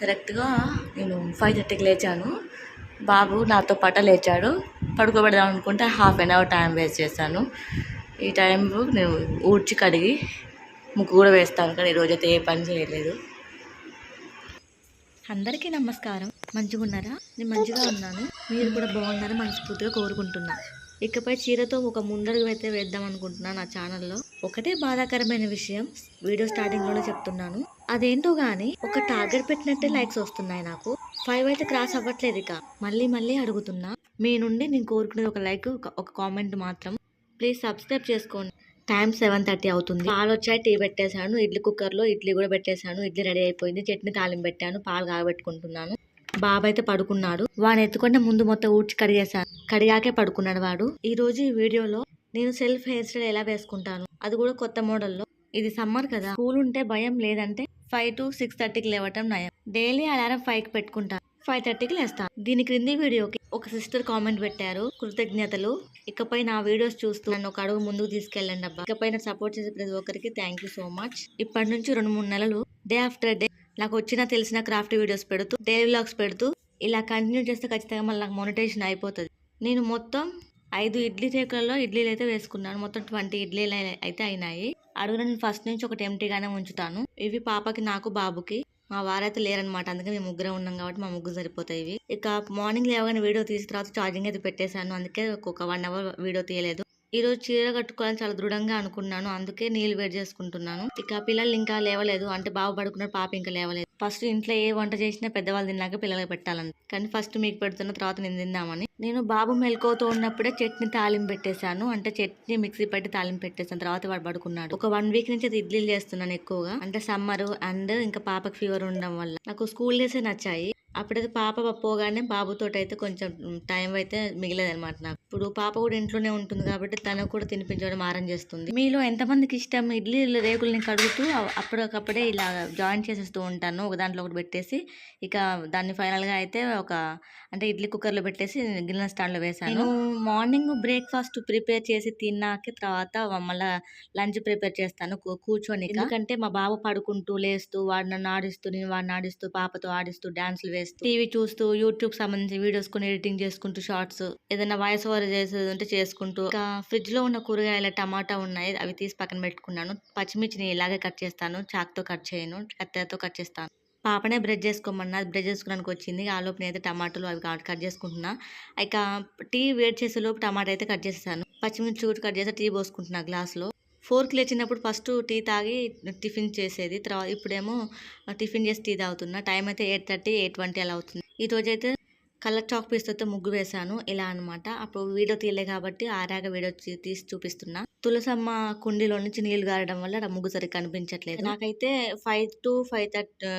కరెక్ట్గా నేను ఫైవ్ థర్టీకి లేచాను. బాబు నాతో పాట లేచాడు. పడుకోబెడదాం అనుకుంటే half an hour time waste చేశాను. ఈ టైం నేను ఊడ్చి కడిగి ముగ్గు కూడా వేస్తాను. కానీ ఈరోజైతే అయితే ఏ పని చేయలేదు అందరికీ నమస్కారం. మంచిగా ఉన్నారా? నేను మంచిగా ఉన్నాను. మీరు కూడా బాగున్నారని మనస్ఫూర్తిగా కోరుకుంటున్నా. ఇకపై చీరతో ఒక ముందడుగు అయితే వేద్దాం అనుకుంటున్నాను నా ఛానల్లో ఒకటే బాధాకరమైన విషయం వీడియో స్టార్టింగ్లోనే చెప్తున్నాను. అదేంటో గాని ఒక టార్గెట్ పెట్టినట్టే లైక్స్ వస్తున్నాయి నాకు. ఫైవ్ అయితే క్రాస్ అవ్వట్లేదు ఇక. మళ్ళీ మళ్ళీ అడుగుతున్నా. మీ నుండి నేను కోరుకునేది ఒక లైక్ ఒక కామెంట్ మాత్రం. ప్లీజ్ సబ్స్క్రైబ్ చేసుకోండి. టైం సెవెన్ థర్టీ అవుతుంది. పాలు వచ్చాయి టీ పెట్టేశాను. ఇడ్లీ కుక్కర్లో ఇడ్లీ కూడా పెట్టేశాను. ఇడ్లీ రెడీ అయిపోయింది. చట్నీ తాలింపు పెట్టాను. పాలు కాగబెట్టుకుంటున్నాను. బాబు అయితే పడుకున్నాడు. వాడిని ఎత్తుకుంటే ముందు మొత్తం ఊడ్చి కడిగేశాను. కడిగాకే పడుకున్నాడు వాడు. ఈ రోజు ఈ వీడియోలో నేను సెల్ఫ్ హెయిర్ స్టైల్ ఎలా వేసుకుంటాను? అది కూడా కొత్త మోడల్లో. ఇది సమ్మర్ కదా. స్కూల్ ఉంటే భయం లేదంటే ఫైవ్ టు సిక్స్ థర్టీకి లేవటం నయం. డైలీ అలారం ఫైవ్కి పెట్టుకుంటాను. ఫైవ్ థర్టీకి లేస్తాను దీని క్రింది వీడియోకి ఒక సిస్టర్ కామెంట్ పెట్టారు. కృతజ్ఞతలు. ఇకపై నా వీడియోస్ చూస్తూ నన్ను ఒక అడుగు ముందుకు తీసుకెళ్ళండి అబ్బా. ఇకపై నాకు సపోర్ట్ చేసే ప్రతి ఒక్కరికి థ్యాంక్ యూ సో మచ్ ఇప్పటి నుంచి రెండు మూడు నెలలు డే ఆఫ్టర్ డే నాకు వచ్చిన తెలిసిన క్రాఫ్ట్ వీడియోస్ పెడుతూ డైలీ వ్లాగ్స్ పెడుతూ ఇలా కంటిన్యూ చేస్తే ఖచ్చితంగా మళ్ళీ నాకు మోనిటేషన్ అయిపోతుంది. నేను మొత్తం ఐదు ఇడ్లీ రేకులలో ఇడ్లీలు అయితే వేసుకున్నాను. మొత్తం ట్వంటీ ఇడ్లీలు అయితే అయినాయి. అడుగున నేను ఫస్ట్ నుంచి ఒకటి ఎంటీగానే ఉంచుతాను. ఇవి పాపకి నాకు బాబుకి. మా వారైతే లేరనమాట అందుకే మేము ముగ్గురే ఉన్నాం కాబట్టి మా ముగ్గురు సరిపోతాయి ఇవి. ఇక మార్నింగ్ లేవగానే వీడియో తీసిన తర్వాత ఛార్జింగ్ అయితే పెట్టేశాను. అందుకే ఒక వన్ అవర్ వీడియో తీయలేదు. ఈరోజు చీర కట్టుకోవాలని చాలా దృఢంగా అనుకున్నాను. అందుకే నీళ్ళు వేడి చేసుకుంటున్నాను. ఇక పిల్లలు ఇంకా లేవలేదు. అంటే బాబు పడుకున్నారు పాప ఇంకా లేవలేదు. ఫస్ట్ ఇంట్లో ఏ వంట చేసినా పెద్దవాళ్ళు తిన్నాక పిల్లలకి పెట్టాలని కానీ ఫస్ట్ మీకు పెడుతున్న తర్వాత నేను తిందామని. నేను బాబు మెలకువతో ఉన్నప్పుడే చట్నీ తాలింపు పెట్టేశాను. అంటే చట్నీ మిక్సీ పెట్టి తాలింపు పెట్టేసాను తర్వాత వాడు పడుకున్నాడు. ఒక వన్ వీక్ నుంచి ఇడ్లీలు చేస్తున్నాను ఎక్కువగా. అంటే సమ్మర్ అండ్ ఇంకా పాపకి ఫీవర్ ఉండడం వల్ల. నాకు స్కూల్ డేసే నచ్చాయి. అప్పుడైతే పాప పోగానే బాబుతో అయితే కొంచెం టైం అయితే మిగిలేదు అనమాట నాకు. ఇప్పుడు పాప కూడా ఇంట్లోనే ఉంటుంది కాబట్టి తనకు కూడా తినిపించడం ఆరం చేస్తుంది మీలో ఎంతమందికి ఇష్టం? ఇడ్లీ రేకుల్ని కడుగుతూ అప్పటికప్పుడే ఇలా జాయిన్ చేసేస్తూ ఉంటాను. ఒక దాంట్లో ఒకటి పెట్టేసి ఇక దాన్ని ఫైనల్గా అయితే ఒక అంటే ఇడ్లీ కుక్కర్లో పెట్టేసి గిన్నె స్టాండ్లో వేసాను నేను మార్నింగ్ బ్రేక్ఫాస్ట్ ప్రిపేర్ చేసి తిన్నాక తర్వాత మళ్ళీ లంచ్ ప్రిపేర్ చేస్తాను కూర్చొని ఎందుకంటే మా బాబు పడుకుంటూ లేస్తూ వాడు నన్ను ఆడిస్తూ నేను వాడిని ఆడిస్తూ పాపతో ఆడిస్తూ డాన్సులు వేస్తూ టీవీ చూస్తూ యూట్యూబ్ సంబంధించి వీడియోస్ కొన్ని ఎడిటింగ్ చేసుకుంటూ షార్ట్స్ ఏదైనా వాయిస్ ఓవర్ చేసేది ఉంటే చేసుకుంటూ ఇంకా ఫ్రిడ్జ్లో ఉన్న కూరగాయల టమాటా ఉన్నాయి. అవి తీసి పక్కన పెట్టుకున్నాను. పచ్చిమిర్చిని ఇలాగే కట్ చేస్తాను. చాక్తో కట్ చేయను. కత్తెరతో కట్ చేస్తాను. పాపనే బ్రెడ్ చేసుకోమన్నా బ్రెడ్ చేసుకోవడానికి వచ్చింది. ఆ లోపు నేనైతే టమాటాలు అవి కట్ చేసుకుంటున్నా. ఇక టీ వేడి చేసే లోపు టమాటా అయితే కట్ చేసేసాను. పచ్చిమిర్చి కూడా కట్ చేసి టీ పోసుకుంటున్నా గ్లాస్లో. ఫోర్క్ లేచినప్పుడు ఫస్ట్ టీ తాగి టిఫిన్ చేసేది. తర్వాత ఇప్పుడేమో టిఫిన్ చేసి టీ తాగుతున్నా. టైం అయితే ఎయిట్ థర్టీ ఎయిట్ ట్వంటీ అలా అవుతుంది. ఈ రోజైతే కలర్ చాక్ పీస్తో ముగ్గు వేశాను. ఇలా అన్నమాట. అప్పుడు వీడియో తీయలే కాబట్టి ఆరాక వీడియో తీసి చూపిస్తున్నా. తులసమ్మ కుండీలో నుంచి నీళ్ళు గారడం వల్ల ముగ్గు సరిగ్గా కనిపించట్లేదు. నాకైతే five to five thirty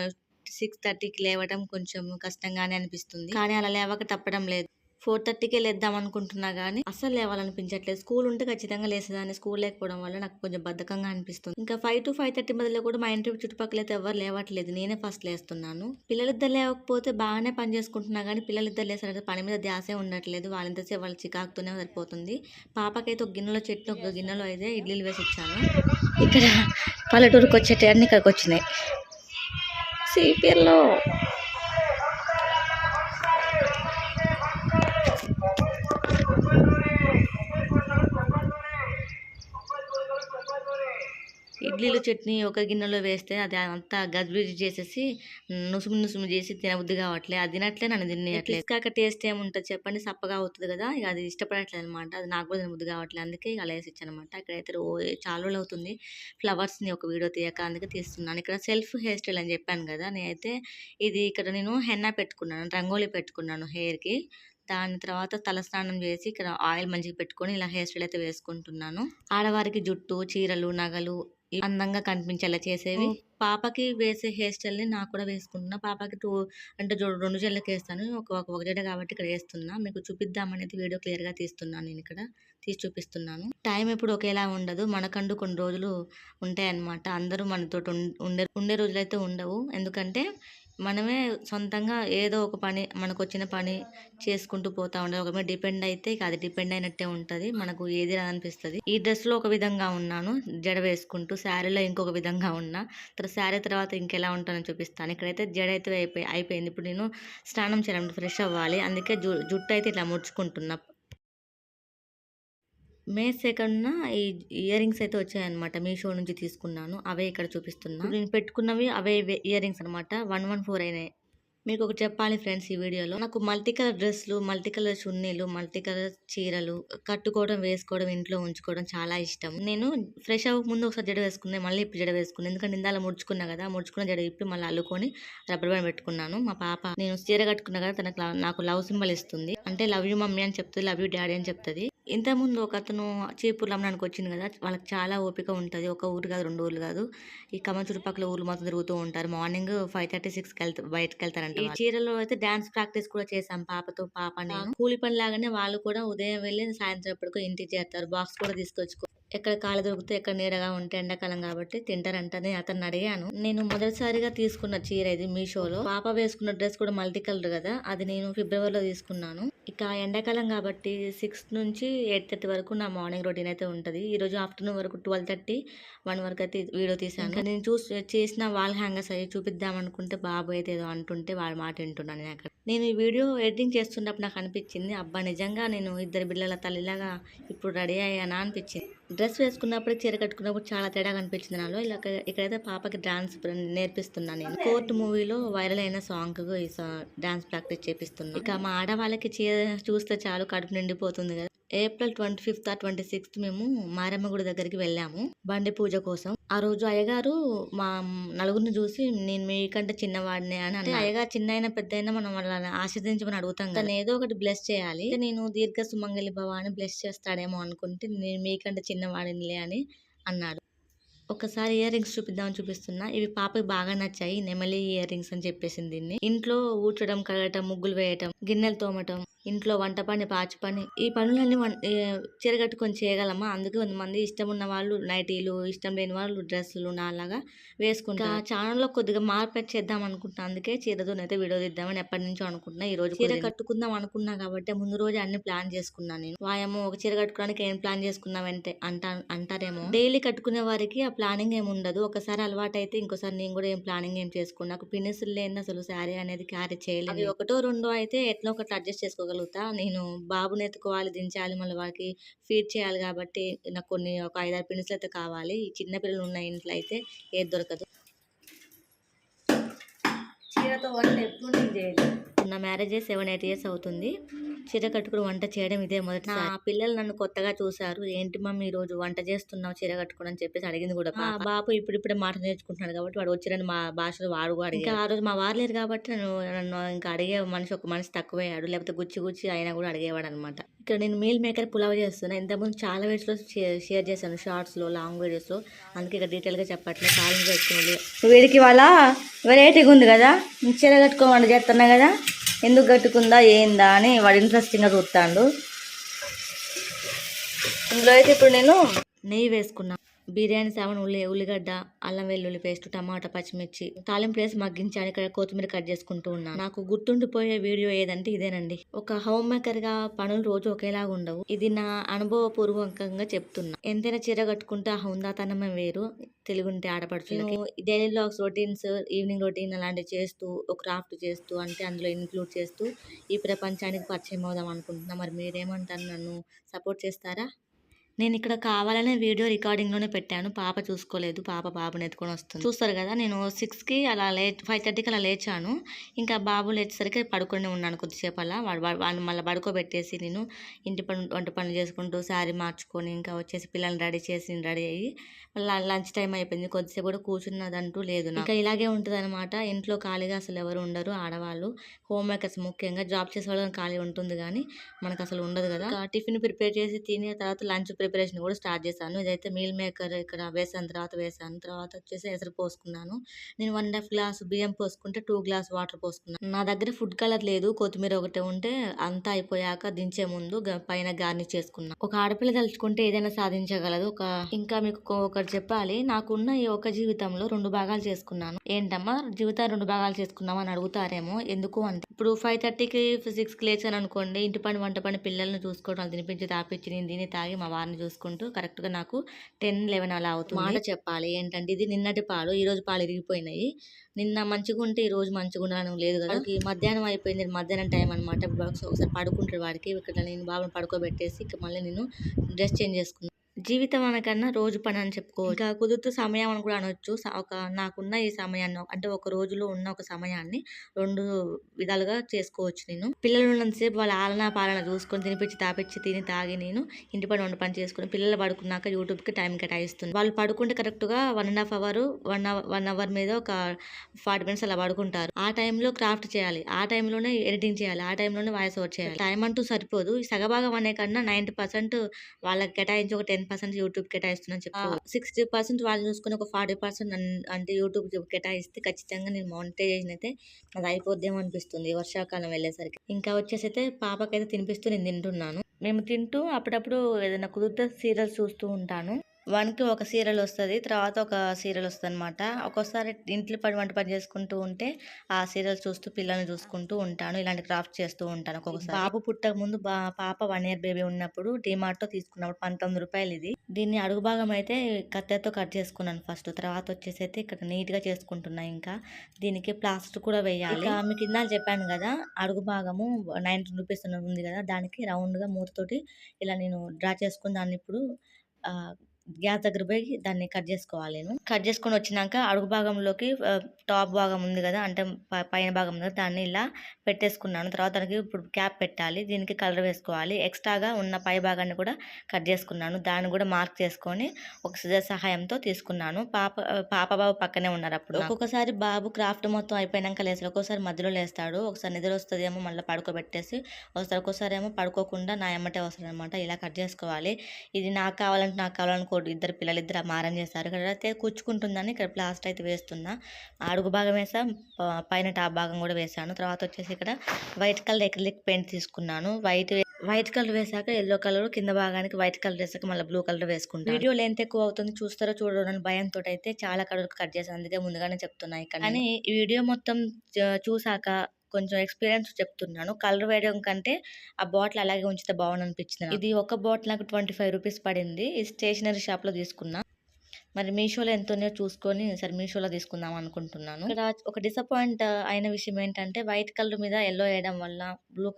six థర్టీకి లేవడం కొంచెం కష్టంగానే అనిపిస్తుంది. కానీ అలా లేవక తప్పడం లేదు. ఫోర్ థర్టీకే లేద్దాం అనుకుంటున్నా కానీ అస్సలు లేవాలనిపించట్లేదు. స్కూల్ ఉంటే ఖచ్చితంగా లేసేదాన్ని. స్కూల్ లేకపోవడం వల్ల నాకు కొంచెం బద్ధకంగా అనిపిస్తుంది. ఇంకా ఫైవ్ టు ఫైవ్ థర్టీ మధ్యలో కూడా మా ఇంటి చుట్టుపక్కల అయితే ఎవరు లేవట్లేదు. నేనే ఫస్ట్ లేస్తున్నాను. పిల్లలిద్దరు లేవకపోతే బాగానే పని చేసుకుంటున్నా కానీ పిల్లలిద్దరు లేసరికి పని మీద ధ్యాసే ఉండట్లేదు. వాళ్ళంతసేపు వాళ్ళ చికాకుతోనే సరిపోతుంది. పాపకైతే ఒక గిన్నెలో చెట్టు ఒక గిన్నెలో అయితే ఇడ్లీలు వేసి ఇచ్చాను. ఇక్కడ పల్లెటూరుకి వచ్చేటన్నీ ఇక్కడికి వచ్చినాయి సిపిఎల్లో ఇడ్లీలు చట్నీ ఒక గిన్నెలో వేస్తే అది అంతా గజ్బిజ్ చేసేసి నుసుము నుసుము చేసి తినబుద్ధి కావట్లే. అది తినట్లే నన్ను తినట్లేదు కాక టేస్ట్ ఏముంటుంది చెప్పండి. సప్పగా అవుతుంది కదా. ఇక అది ఇష్టపడట్లేదు అనమాట అది నాకు కూడా తినబుద్ధి కావట్లేదు అందుకే ఇక అలా వేసి ఇక్కడ ఇక్కడైతే రో చాలా రోజులు అవుతుంది. ఫ్లవర్స్ని ఒక వీడియో తీయక అందుకే తీస్తున్నాను. ఇక్కడ సెల్ఫ్ హెయిర్ స్టైల్ అని చెప్పాను కదా. నేనైతే ఇది ఇక్కడ నేను హెన్నా పెట్టుకున్నాను. రంగోలీ పెట్టుకున్నాను హెయిర్కి. దాని తర్వాత తలస్నానం చేసి ఇక్కడ ఆయిల్ మంచిగా పెట్టుకొని ఇలా హెయిర్ స్టైల్ అయితే వేసుకుంటున్నాను. ఆడవారికి జుట్టు చీరలు నగలు అందంగా కనిపించేలా చేసేవి. పాపకి వేసే హెయిర్ స్టైల్ని నాకు కూడా వేసుకుంటున్నా. పాపకి టూ అంటే రెండు జడలకు వేస్తాను. ఒక ఒక జడ కాబట్టి ఇక్కడ వేస్తున్నా. మీకు చూపిద్దామనేది వీడియో క్లియర్గా తీస్తున్నాను నేను ఇక్కడ. తీసి చూపిస్తున్నాను. టైం ఎప్పుడు ఒకేలా ఉండదు. మనకంటూ కొన్ని రోజులు ఉంటాయి అన్నమాట అందరూ మనతో ఉండే ఉండే రోజులు అయితే ఉండవు. ఎందుకంటే మనమే సొంతంగా ఏదో ఒక పని మనకొచ్చిన పని చేసుకుంటూ పోతా ఉండాలి ఒక మీద డిపెండ్ అయితే ఇక అది డిపెండ్ అయినట్టే ఉంటుంది. మనకు ఏది అనిపిస్తుంది ఈ డ్రెస్లో ఒక విధంగా ఉన్నాను. జడ వేసుకుంటూ శారీలో ఇంకొక విధంగా ఉన్నా. తర్వాత శారీ తర్వాత ఇంకెలా ఉంటానో చూపిస్తాను. ఇక్కడైతే జడ అయితే అయిపోయి అయిపోయింది. ఇప్పుడు నేను స్నానం చేయాలంటే ఫ్రెష్ అవ్వాలి. అందుకే జు జుట్టు అయితే ఇట్లా ముడుచుకుంటున్నా. మే సెకండ్న ఈ ఇయర్ రింగ్స్ అయితే వచ్చాయన్నమాట. మీషో నుంచి తీసుకున్నాను. అవే ఇక్కడ చూపిస్తున్నాను నేను పెట్టుకున్నవి అవే ఇయర్ రింగ్స్ అనమాట వన్ వన్ ఫోర్ అయినాయి. మీకు ఒకటి చెప్పాలి ఫ్రెండ్స్ ఈ వీడియోలో. నాకు మల్టీ కలర్ డ్రెస్లు మల్టీ కలర్ చున్నీలు మల్టీ కలర్ చీరలు కట్టుకోవడం వేసుకోవడం ఇంట్లో ఉంచుకోవడం చాలా ఇష్టం. నేను ఫ్రెష్ అవ్వక ముందు ఒకసారి జడ వేసుకున్నాను మళ్ళీ ఇప్పుడు జడ వేసుకున్నాను ఎందుకంటే ఇందాల ముడుచుకున్నా కదా ముడుచుకున్న జడ ఇప్పి మళ్ళీ అల్లుకొని రబ్బర్ బ్యాండ్ పెట్టుకున్నాను. మా పాప నేను చీర కట్టుకున్నా కదా తనకు నాకు లవ్ సింబల్ ఇస్తుంది. అంటే లవ్ యూ మమ్మీ అని చెప్తుంది లవ్ యూ డాడీ అని చెప్తుంది. ఇంత ముందు ఒక అతను చీపుర్లు అమ్మడానికి వచ్చింది కదా వాళ్ళకి చాలా ఓపిక ఉంటుంది. ఒక ఊరు కాదు రెండు ఊర్లు కాదు. ఈ ఖమ్మం చుట్టుపక్కల ఊర్లు మొత్తం తిరుగుతూ ఉంటారు. మార్నింగ్ ఫైవ్ థర్టీ సిక్స్కి వెళ్తా బయటకు వెళ్తారంట. ఈ చీరలో అయితే డాన్స్ ప్రాక్టీస్ కూడా చేశాం పాపతో పాప కూలి పని లాగానే వాళ్ళు కూడా ఉదయం వెళ్ళి సాయంత్రం ఎప్పటికో ఇంటికి చేస్తారు. బాక్స్ కూడా తీసుకొచ్చుకో ఎక్కడ కాలు దొరికితే ఎక్కడ నీడగా ఉంటే ఎండాకాలం కాబట్టి తింటారంట నేను అడిగాను. నేను మొదటిసారిగా తీసుకున్న చీర ఇది మీషోలో. పాప వేసుకున్న డ్రెస్ కూడా మల్టీ కలర్ కదా అది నేను ఫిబ్రవరిలో తీసుకున్నాను. ఇక ఎండాకాలం కాబట్టి సిక్స్ నుంచి ఎయిట్ థర్టీ వరకు నా మార్నింగ్ రొటీన్ అయితే ఉంటుంది. ఈ రోజు ఆఫ్టర్నూన్ వరకు ట్వెల్వ్ థర్టీ వన్ వరకు అయితే వీడియో తీసాను నేను చూసి చేసిన వాల్ హ్యాంగర్స్ అవి చూపిద్దాం అనుకుంటే బాబు అయితే ఏదో అంటుంటే వాళ్ళ మాట వింటున్నాను నేను అక్కడ నేను ఈ వీడియో ఎడిటింగ్ చేస్తున్నప్పుడు నాకు అనిపించింది అబ్బా నిజంగా నేను ఇద్దరు బిడ్డల తల్లిలాగా ఇప్పుడు రెడీ అయ్యానా అనిపించింది. డ్రెస్ వేసుకున్నప్పుడు చీర కట్టుకున్నప్పుడు చాలా తేడా కనిపించింది నాలో. ఇలా ఇక్కడైతే పాపకి డాన్స్ నేర్పిస్తున్నాను నేను. కోర్ట్ మూవీలో వైరల్ అయిన సాంగ్ ఈ డాన్స్ ప్రాక్టీస్ చేపిస్తున్నాను ఇక మా ఆడవాళ్ళకి చీర చూస్తే చాలు కడుపు నిండిపోతుంది కదా. April twenty fifth twenty sixth మేము మారమ్మ గుడి దగ్గరికి వెళ్ళాము. బండి పూజ కోసం. ఆ రోజు అయ్యగారు మా నలుగురిని చూసి నేను మీకంటే చిన్నవాడిని అని అంటే అయ్యగారు చిన్న అయినా పెద్ద అయినా మనం వాళ్ళని ఆశీర్దించమని అడుగుతాం కదా. ఏదో ఒకటి బ్లెస్ చేయాలి. నేను దీర్ఘ సుమంగళి భవ అని బ్లెస్ చేస్తాడేమో అనుకుంటే నేను మీకంటే చిన్నవాడినిలే అని అన్నాడు. ఒకసారి ఇయర్ రింగ్స్ చూపిద్దామని చూపిస్తున్నా. ఇవి పాపకి బాగా నచ్చాయి. నెమలి ఇయర్ రింగ్స్ అని చెప్పేసింది దీన్ని. ఇంట్లో ఊడ్చడం కడగటం ముగ్గులు వేయటం గిన్నెలు తోమటం ఇంట్లో వంట పని పాచి పని ఈ పనులన్నీ వన్- ఏ, చీర కట్టుకొని చేయగలమా? అందుకే కొంతమంది ఇష్టం ఉన్న వాళ్ళు నైటీలు ఇష్టం లేని వాళ్ళు డ్రెస్సులు నాలాగా వేసుకుంటారు ఛానల్లో కొద్దిగా మార్పు చేద్దాం అనుకుంటున్నా. అందుకే చీరతో అయితే వీడియో తీద్దామని ఎప్పటి నుంచో అనుకుంటున్నా. ఈ రోజు చీర కట్టుకుందాం అనుకున్నా కాబట్టి ముందు రోజు అన్ని ప్లాన్ చేసుకున్నాను నేను. వాయమో ఒక చీర కట్టుకోవడానికి ఏం ప్లాన్ చేసుకున్నావంటే అంటా అంటారేమో. డైలీ కట్టుకునే వారికి ఆ ప్లానింగ్ ఏమి ఉండదు. ఒకసారి అలవాటు అయితే ఇంకోసారి నేను కూడా ఏం ప్లానింగ్ ఏం చేసుకున్నా నాకు పినిసులు లేని అసలు శారీ అనేది క్యారీ చేయలేదు ఒకటో రెండో అయితే ఎట్లా ఒకటి అడ్జస్ట్ చేసుకోగలుగుతా నేను బాబుని ఎత్తుకోవాలి దించాలి మళ్ళీ వారికి ఫీడ్ చేయాలి కాబట్టి నాకు కొన్ని ఒక ఐదారు పినిసులు అయితే కావాలి. ఈ చిన్న పిల్లలు ఉన్న ఇంట్లో అయితే ఏది దొరకదు. చీరతో వంట ఎప్పుడు నేను చేయలేదు. నా మ్యారేజ్ సెవెన్ ఎయిట్ ఇయర్స్ అవుతుంది. చీర కట్టుకుని వంట చేయడం ఇదే మొదటి నా పిల్లలు నన్ను కొత్తగా చూసారు ఏంటి మమ్మీ ఈ రోజు వంట చేస్తున్నావు చీర కట్టుకుని అని చెప్పేసి అడిగింది కూడా బాబు ఇప్పుడిప్పుడే మాట నేర్చుకుంటున్నాడు కాబట్టి వాడు వచ్చిరని మా భాషలో వాడు కూడా. ఇంకా ఆ రోజు మా వారు లేరు కాబట్టి నన్ను నన్ను ఇంకా అడిగే మనిషి ఒక మనిషి తక్కువయ్యాడు. లేకపోతే గుచ్చి గుచ్చి అయినా కూడా అడిగేవాడు అనమాట ఇక్కడ నేను మీల్ మేకర్ పులావ్ చేస్తున్నా. ఇంతకుముందు చాలా వీడియోస్లో షేర్ చేశాను. షార్ట్స్లో లాంగ్ వీడియోస్లో అందుకే ఇక్కడ డీటెయిల్గా చెప్పట్లేదు కాలం పెట్టుకుని వీడికి వాళ్ళ వెరైటీగా ఉంది కదా. చీర కట్టుకోమని చేస్తున్నా కదా. ఎందుకు కట్టుకుందా ఏందా అని వాడు ఇంట్రెస్టింగ్గా చూస్తాడు. ఇందులో అయితే ఇప్పుడు నేను నెయ్యి వేసుకున్నా. బిర్యానీ సామాన్ ఉల్లి ఉల్లిగడ్డ అల్లం వెల్లుల్లి పేస్ట్ టమాటా పచ్చిమిర్చి తాలింపు వేసి మగ్గించాను ఇక్కడ కొత్తిమీర కట్ చేసుకుంటూ ఉన్నాను. నాకు గుర్తుండిపోయే వీడియో ఏదంటే ఇదేనండి. ఒక హోమ్ మేకర్గా పనులు రోజు ఒకేలాగా ఉండవు. ఇది నా అనుభవపూర్వకంగా చెప్తున్నా. ఎంతైనా చీర కట్టుకుంటే ఆ హుందాతనమే వేరు. తెలుగుంటే ఆడపడుచులకి. Daily blogs routines evening routine అలాంటివి చేస్తూ ఒక క్రాఫ్ట్ చేస్తూ అంటే అందులో ఇన్క్లూడ్ చేస్తూ ఈ ప్రపంచానికి పరిచయం అవుదాం అనుకుంటున్నా. మరి మీరేమంటారు? నన్ను సపోర్ట్ చేస్తారా? నేను ఇక్కడ కావాలనే వీడియో రికార్డింగ్లోనే పెట్టాను. పాప చూసుకోలేదు. పాప బాబుని ఎత్తుకొని వస్తుంది. చూస్తారు కదా నేను సిక్స్కి అలా లే ఫైవ్ థర్టీకి అలా లేచాను. ఇంకా బాబు లేచేసరికి పడుకునే ఉన్నాను కొద్దిసేపు అలా వాడు మళ్ళీ పడుకోబెట్టేసి నేను ఇంటి పని వంట పనులు చేసుకుంటూ శారీ మార్చుకొని ఇంకా వచ్చేసి పిల్లల్ని రెడీ చేసి రెడీ అయ్యి మళ్ళీ లంచ్ టైం అయిపోయింది. కొద్దిసేపు కూడా కూర్చున్నదంటూ లేదు ఇంకా ఇలాగే ఉంటుంది అనమాట ఇంట్లో ఖాళీగా అసలు ఎవరు ఉండరు ఆడవాళ్ళు. హోమ్ మేకర్స్ ముఖ్యంగా జాబ్ చేసే వాళ్ళకి ఖాళీ ఉంటుంది కానీ మనకు అసలు ఉండదు కదా. టిఫిన్ ప్రిపేర్ చేసి తిని తర్వాత లంచ్ ప్రిపేర్ ప్రిపరేషన్ కూడా స్టార్ట్ చేశాను. ఇదైతే మీల్ మేకర్ ఇక్కడ వేసాను తర్వాత వేసాను తర్వాత వచ్చేసి ఎసరు పోసుకున్నాను. నేను వన్ అండ్ హాఫ్ గ్లాస్ బియ్యం పోసుకుంటే టూ గ్లాస్ వాటర్ పోసుకున్నాను. నా దగ్గర ఫుడ్ కలర్ లేదు కొత్తిమీర ఒకటి ఉంటే అంతా అయిపోయాక దించే ముందు పైన గార్నిష్ చేసుకున్నాను ఒక ఆడపిల్ల తలుచుకుంటే ఏదైనా సాధించగలదు. ఒక ఇంకా మీకు ఒకటి చెప్పాలి నాకున్న ఈ ఒక జీవితంలో రెండు భాగాలు చేసుకున్నాను. ఏంటమ్మా జీవితం రెండు భాగాలు చేసుకున్నామా అని అడుగుతారేమో ఎందుకు అంటే ఇప్పుడు ఫైవ్ థర్టీకి సిక్స్కి లేచాను అనుకోండి ఇంటి పని వంట పని పిల్లల్ని చూసుకోవడం తినిపించి తాపించి నేను దీన్ని తాగి మా వారిని చూసుకుంటూ కరెక్ట్గా నాకు టెన్ లెవెన్ అలా అవుతుంది. మాట చెప్పాలి. ఏంటంటే ఇది నిన్నటి పాలు ఈ రోజు పాలు ఇరిగిపోయినాయి. నిన్న మంచిగా ఉంటే ఈ రోజు మంచిగా ఉండడం లేదు కదా. మధ్యాహ్నం అయిపోయింది మధ్యాహ్నం టైం అనమాట వాడికి ఒకసారి పడుకుంటాడు వాడికి. ఇక్కడ నేను బాబుని పడుకోబెట్టేసి ఇక మళ్ళీ నేను డ్రెస్ చేంజ్ చేసుకున్నాను జీవితం అనకన్నా రోజు పని అని చెప్పుకోవచ్చు. ఇంకా కుదురుతూ సమయం అని కూడా అనొచ్చు. ఒక నాకున్న ఈ సమయాన్ని అంటే ఒక రోజులో ఉన్న ఒక సమయాన్ని రెండు విధాలుగా చేసుకోవచ్చు నేను. పిల్లలు ఉన్నంతసేపు వాళ్ళ ఆలన పాలన చూసుకొని తినిపించి తాపించి తిని తాగి నేను ఇంటి పని వంట పని చేసుకుని పిల్లలు పడుకున్నాక యూట్యూబ్కి టైం కేటాయిస్తుంది వాళ్ళు పడుకుంటే కరెక్ట్గా one and half hour one hour one hour మీద ఒక ఫార్టీ మినిట్స్ అలా పడుకుంటారు. ఆ టైంలో క్రాఫ్ట్ చేయాలి. ఆ టైంలోనే ఎడిటింగ్ చేయాలి. ఆ టైంలోనే వాయిస్ ఓవర్ చేయాలి. టైం అంటూ సరిపోదు. ఈ సగభాగం అనే కన్నా నైంటీ పర్సెంట్ వాళ్ళకి కేటాయించి ఒక టెన్ పర్సెంట్ యూట్యూబ్ కేటాయిస్తున్నాను చెప్పు. సిక్స్టీ పర్సెంట్ వాళ్ళు చూసుకుని ఒక ఫార్టీ పర్సెంట్ అంటే యూట్యూబ్ కేటాయిస్తే ఖచ్చితంగా నేను మానిటైజేషన్ అయితే అది అయిపోద్దేమో అనిపిస్తుంది వర్షాకాలం వెళ్ళేసరికి. ఇంకా వచ్చేసి అయితే పాపకైతే తినిపిస్తూ నేను తింటున్నాను. మేము తింటూ అప్పుడప్పుడు ఏదైనా కుదిరితే సీరియల్స్ చూస్తూ ఉంటాను. వన్కి ఒక సీరియల్ వస్తుంది తర్వాత ఒక సీరియల్ వస్తుంది అనమాట ఒక్కోసారి ఇంట్లో పని వంట పని చేసుకుంటూ ఉంటే ఆ సీరియల్ చూస్తూ పిల్లల్ని చూసుకుంటూ ఉంటాను ఇలాంటి క్రాఫ్ట్ చేస్తూ ఉంటాను ఒక్కొక్కసారి. బాబు పుట్టక ముందు బా పాప వన్ ఇయర్ బేబీ ఉన్నప్పుడు డిమార్ట్లో తీసుకున్నప్పుడు పంతొమ్మిది రూపాయలు ఇది. దీన్ని అడుగు భాగం అయితే కత్తెరతో కట్ చేసుకున్నాను ఫస్ట్ తర్వాత వచ్చేసి అయితే ఇక్కడ నీట్గా చేసుకుంటున్నా ఇంకా. దీనికి ప్లాస్టర్ కూడా వేయాలి. మీకు ఇందాక చెప్పాను కదా అడుగు భాగము నైన్టీ రూపీస్ ఉంది కదా దానికి రౌండ్గా మూతతోటి ఇలా నేను డ్రా చేసుకుని దాన్ని ఇప్పుడు గ్యాస్ దగ్గర పోయి దాన్ని కట్ చేసుకోవాలి నేను. కట్ చేసుకొని వచ్చినాక అడుగు భాగంలోకి టాప్ భాగం ఉంది కదా అంటే పైన భాగం ఉంది కదా దాన్ని ఇలా పెట్టేసుకున్నాను. తర్వాత దానికి ఇప్పుడు క్యాప్ పెట్టాలి. దీనికి కలర్ వేసుకోవాలి. ఎక్స్ట్రాగా ఉన్న పై భాగాన్ని కూడా కట్ చేసుకున్నాను. దాన్ని కూడా మార్క్ చేసుకొని ఒక సిజర్ సహాయంతో తీసుకున్నాను. పాప పాప బాబు పక్కనే ఉన్నారు అప్పుడు ఒక్కొక్కసారి బాబు క్రాఫ్ట్ మొత్తం అయిపోయినాక లేస్తాడు ఒక్కోసారి మధ్యలో లేస్తాడు. ఒకసారి నిద్ర వస్తుంది ఏమో మళ్ళీ పడుకోబెట్టేసి వస్తారు ఒక్కోసారి ఏమో పడుకోకుండా నా ఎమ్మటే వస్తాడు అనమాట ఇలా కట్ చేసుకోవాలి. ఇది నాకు కావాలంటే నాకు కావాలనుకో ఇద్దరు పిల్లలు ఇద్దరు మారం చేస్తారు ఇక్కడ అయితే కూర్చుకుంటుందని ఇక్కడ ప్లాస్టర్ అయితే వేస్తున్నా. అడుగు భాగం వేసా పైన టాప్ భాగం కూడా వేసాను తర్వాత వచ్చేసి ఇక్కడ వైట్ కలర్ ఎక్రిలిక్ పెయింట్ తీసుకున్నాను. వైట్ వైట్ కలర్ వేసాక ఎల్లో కలర్ కింద భాగానికి వైట్ కలర్ వేసాక మళ్ళీ బ్లూ కలర్ వేసుకుంటాను వీడియో లెంత్ ఎక్కువ అవుతుంది. చూస్తారో చూడరో భయంతో అయితే చాలా కలర్ కట్ చేసాను అందుకే ముందుగానే చెప్తున్నాయి ఇక్కడ కానీ ఈ వీడియో మొత్తం చూసాక కొంచెం ఎక్స్పీరియన్స్ చెప్తున్నాను. కలర్ వేయడం కంటే ఆ బాటిల్ అలాగే ఉంచితే బాగుంది అనిపించింది ఇది ఒక బాటిల్ నాకు ట్వంటీ ఫైవ్ రూపీస్ పడింది. ఈ స్టేషనరీ షాప్లో తీసుకున్నా. మరి మీషోలో ఎంత ఉన్నాయో చూసుకొని సరే మీషోలో తీసుకుందాం అనుకుంటున్నాను. ఇక్కడ ఒక డిసప్పాయింట్ అయిన విషయం ఏంటంటే వైట్ కలర్ మీద ఎల్లో వేయడం వల్ల బ్లూ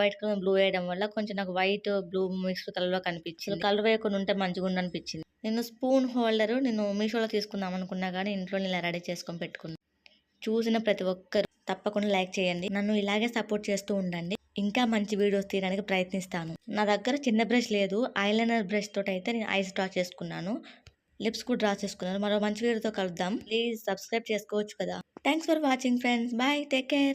వైట్ కలర్ బ్లూ వేయడం వల్ల కొంచెం నాకు వైట్ బ్లూ మిక్స్డ్ కలర్లో కనిపించింది. కలర్ వేయకుండా ఉంటే మంచిగా ఉండి అనిపించింది నేను స్పూన్ హోల్డర్ నేను మీషోలో తీసుకుందాం అనుకున్నా కానీ ఇంట్లో ఇలా రెడీ చేసుకొని పెట్టుకున్నాను చూసిన ప్రతి ఒక్కరు తప్పకుండా లైక్ చేయండి. నన్ను ఇలాగే సపోర్ట్ చేస్తూ ఉండండి. ఇంకా మంచి వీడియోస్ తీయడానికి ప్రయత్నిస్తాను. నా దగ్గర చిన్న బ్రష్ లేదు. ఐలైనర్ బ్రష్ తోటి అయితే నేను ఐస్ డ్రా చేసుకున్నాను. లిప్స్ కూడా డ్రా చేసుకున్నాను. మరో మంచి వీడియోతో కలుద్దాం. ప్లీజ్ సబ్స్క్రైబ్ చేసుకోవచ్చు కదా. Thanks for watching friends. Bye. Take care.